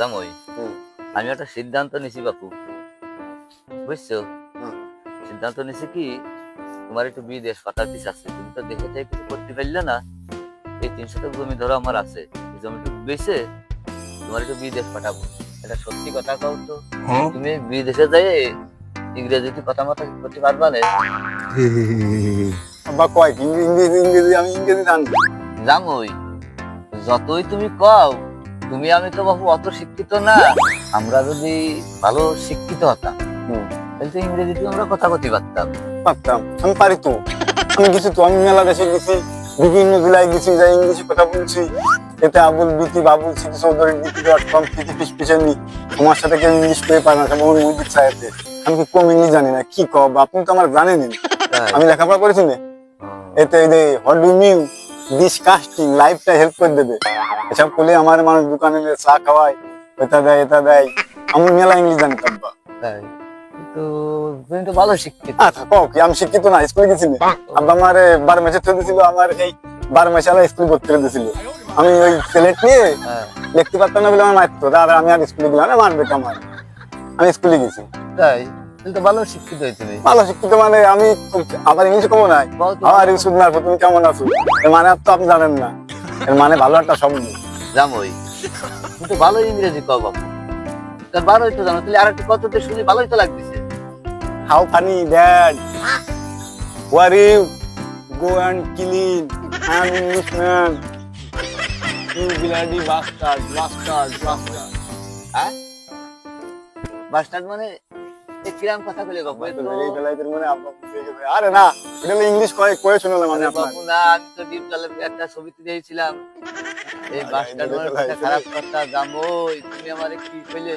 জামই। হুম। আমি একটা সিদ্ধান্ত নিছি বাপু। বুঝছ? সিদ্ধান্ত নিছি কি তোমার একটু বিদেশ পাঠাতে চাচ্ছে তুমি তো দেখে থেকে কিছু করতে পারলে না। এই তিনশো টাকা জমি ধরো আমার আছে। এই জমিটুকু বেচে তোমার একটু বিদেশ পাঠাবো। এটা সত্যি কথা কও তো? তুমি বিদেশে যাই ইংরেজিতে কথা মতো করতে পারবা না? আব্বা কয়? ইংরেজি ইংরেজি আমি ইংরেজি জানি। জামই যতই তুমি কও তুমি আমি তো বাবু অত শিক্ষিত না। আমরা যদি ভালো শিক্ষিত হতাম তাহলে তো ইংরেজিতে আমরা কথা বলতে পারতাম। পারতাম। আমি পারি তো। আমি গেছি তো আমি মেলা দেশে গেছি। বিভিন্ন জেলায় গেছি যাই ইংলিশে কথা বলছি। এতে আবুল বিতি বাবুল সিটি চৌধুরী বিতি ডট কম থেকে পিস পিছানি। তোমার সাথে কেউ ইংলিশ পেয়ে পারে না ওর মুজিব সাহেবে আমি কি কম ইংলিশ জানি না কি কব আপনি তো আমার জানেনই। তাই? আমি লেখাপড়া করেছি না। এতে what do mean this casting লাইফটা হেল্প করে দেবে। এসব করলে আমার মানুষ দোকানে চা খাওয়ায় এটা দেয় এটা দেয়। আমি মেলা ইংলিশ জানি তো তাই? কিন্তু তুমি তো ভালো শিক্ষিত। আচ্ছা কও কি আমি শিক্ষিত না স্কুলে গেছি না আব্বা আমার বার মেসে থেকে দিছিল আমার এই বার মেসে আলা স্কুল ভর্তি করে দিছিল। আমি ওই সিলেট নিয়ে হ্যাঁ, লিখতে পারতাম না বলে আমার মারতো দাদা আমি আর স্কুলে গেলাম না মারবে তো আমার। আমি স্কুলে গেছি। তাই? তুমি তো ভালো শিক্ষিত হয়ে ভালো শিক্ষিত মানে আমি আবার ইংলিশ কমো নাই। আমার ইউসুফ না তুমি কেমন আছো? মানে তো আপনি জানেন না। এর মানে ভালো একটা শব্দ। জামই তুমি তো ভালো ইংরেজি কও বাবু তার ভালোই তো জানো তাহলে আর একটু কত শুনি ভালোই তো লাগতেছে। How funny dad where you go and clean. I am Englishman. You bloody bastard bastard bastard. হ্যাঁ? বাস্টার্ড মানে কিরাম কথা বলে বাবু এ তো এই বেলায় তোর মনে আরে না এটা ইংলিশ কয়ে কয়ে শুনলাম মানে আরে না আমি তো ডিপ জলের একটা ছবিতে দিয়েছিলাম এই মানে খারাপ কথা জামই তুমি আমার কি কইলে